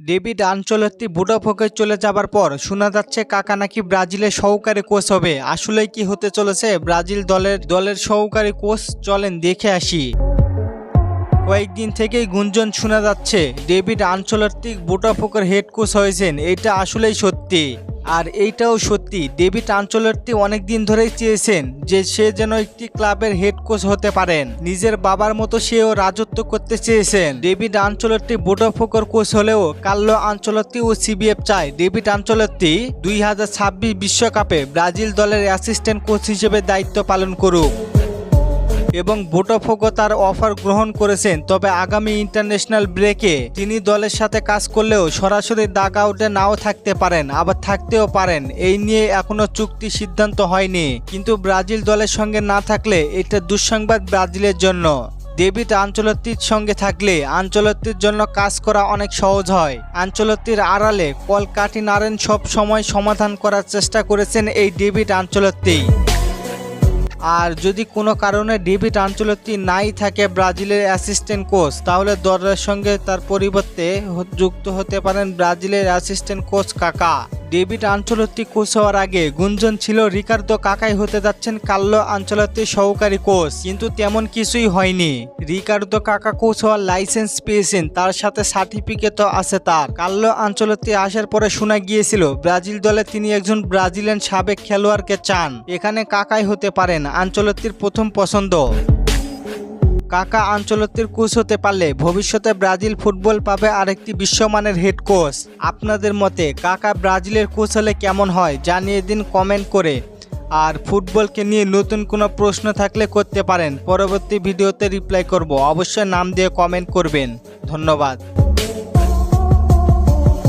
David আনচলত্তি বুডাফোকে চলে যাবার পর শোনা যাচ্ছে কাকা নাকি ব্রাজিলের সহকারী কোচ হবে। আসলে কি হতে চলেছে? ব্রাজিল দলের দলের সহকারী কোচ চলেন দেখে আসি। কয়েকদিন থেকেই গুঞ্জন শোনা যাচ্ছে, ডেভিড আনচলত্তি বুটাফোকের হেড কোচ হয়েছেন। এটা আসলেই সত্যি। আর এইটাও সত্যি, ডেভিড আঞ্চলটি অনেক দিন ধরেই চেয়েছেন যে সে যেন একটি ক্লাবের হেড কোচ হতে পারেন। নিজের বাবার মতো সেও রাজত্ব করতে চেয়েছেন। ডেভিড আঞ্চলটি বুটাফোকের কোচ হলেও কাল্লো আনচলত্তি ও সিবিএফ চায়। ডেভিড আনচলত্তি দুই হাজার বিশ্বকাপে ব্রাজিল দলের অ্যাসিস্ট্যান্ট কোচ হিসেবে দায়িত্ব পালন করুক। এবং বোটাফোগো তার অফার গ্রহণ করেছেন। তবে আগামী ইন্টারন্যাশনাল ব্রেকে তিনি দলের সাথে কাজ করলেও সরাসরি দাগ আউটে নাও থাকতে পারেন, আবার থাকতেও পারেন। এই নিয়ে এখনও চুক্তি সিদ্ধান্ত হয়নি। কিন্তু ব্রাজিল দলের সঙ্গে না থাকলে এটা দুঃসংবাদ ব্রাজিলের জন্য। ডেভিড আঞ্চলত্তির সঙ্গে থাকলে আঞ্চলত্তির জন্য কাজ করা অনেক সহজ হয়। আঞ্চলত্তির আড়ালে কলকাটি নারেন সব সময় সমাধান করার চেষ্টা করেছেন এই ডেভিড আঞ্চলত্তি আর যদি কোনো কারণে ডেভিড আঞ্চলতি নাই থাকে ব্রাজিলের অ্যাসিস্ট্যান্ট কোচ, তাহলে দলের সঙ্গে তার পরিবর্তে যুক্ত হতে পারেন ব্রাজিলের assistant coach Kaka. David Ancelotti coach হওয়ার আগে গুঞ্জন ছিল, রিকার্দো কাকাই হতে যাচ্ছেন কাল্লো আঞ্চলত্তির সহকারী কোচ, কিন্তু তেমন কিছুই হয়নি। রিকার্দো কাকা কোচ হওয়ার লাইসেন্স পেয়েছেন, তার সাথে সার্টিফিকেটও আছে তার। কাল্লো আঞ্চলত্তি আসার পরে শোনা গিয়েছিল, ব্রাজিল দলে তিনি একজন ব্রাজিলিয়ান সাবেক খেলোয়াড়কে চান। এখানে কাকাই হতে পারেন। আঞ্চলত্তির প্রথম পছন্দ। কাকা আঞ্চলত্বের কোচ হতে পারলে ভবিষ্যতে ব্রাজিল ফুটবল পাবে আরেকটি বিশ্বমানের হেড কোচ। আপনাদের মতে কাকা ব্রাজিলের কোচ হলে কেমন হয় জানিয়ে দিন কমেন্ট করে। আর ফুটবলকে নিয়ে নতুন কোনো প্রশ্ন থাকলে করতে পারেন। পরবর্তী ভিডিওতে রিপ্লাই করব। অবশ্যই নাম দিয়ে কমেন্ট করবেন। ধন্যবাদ।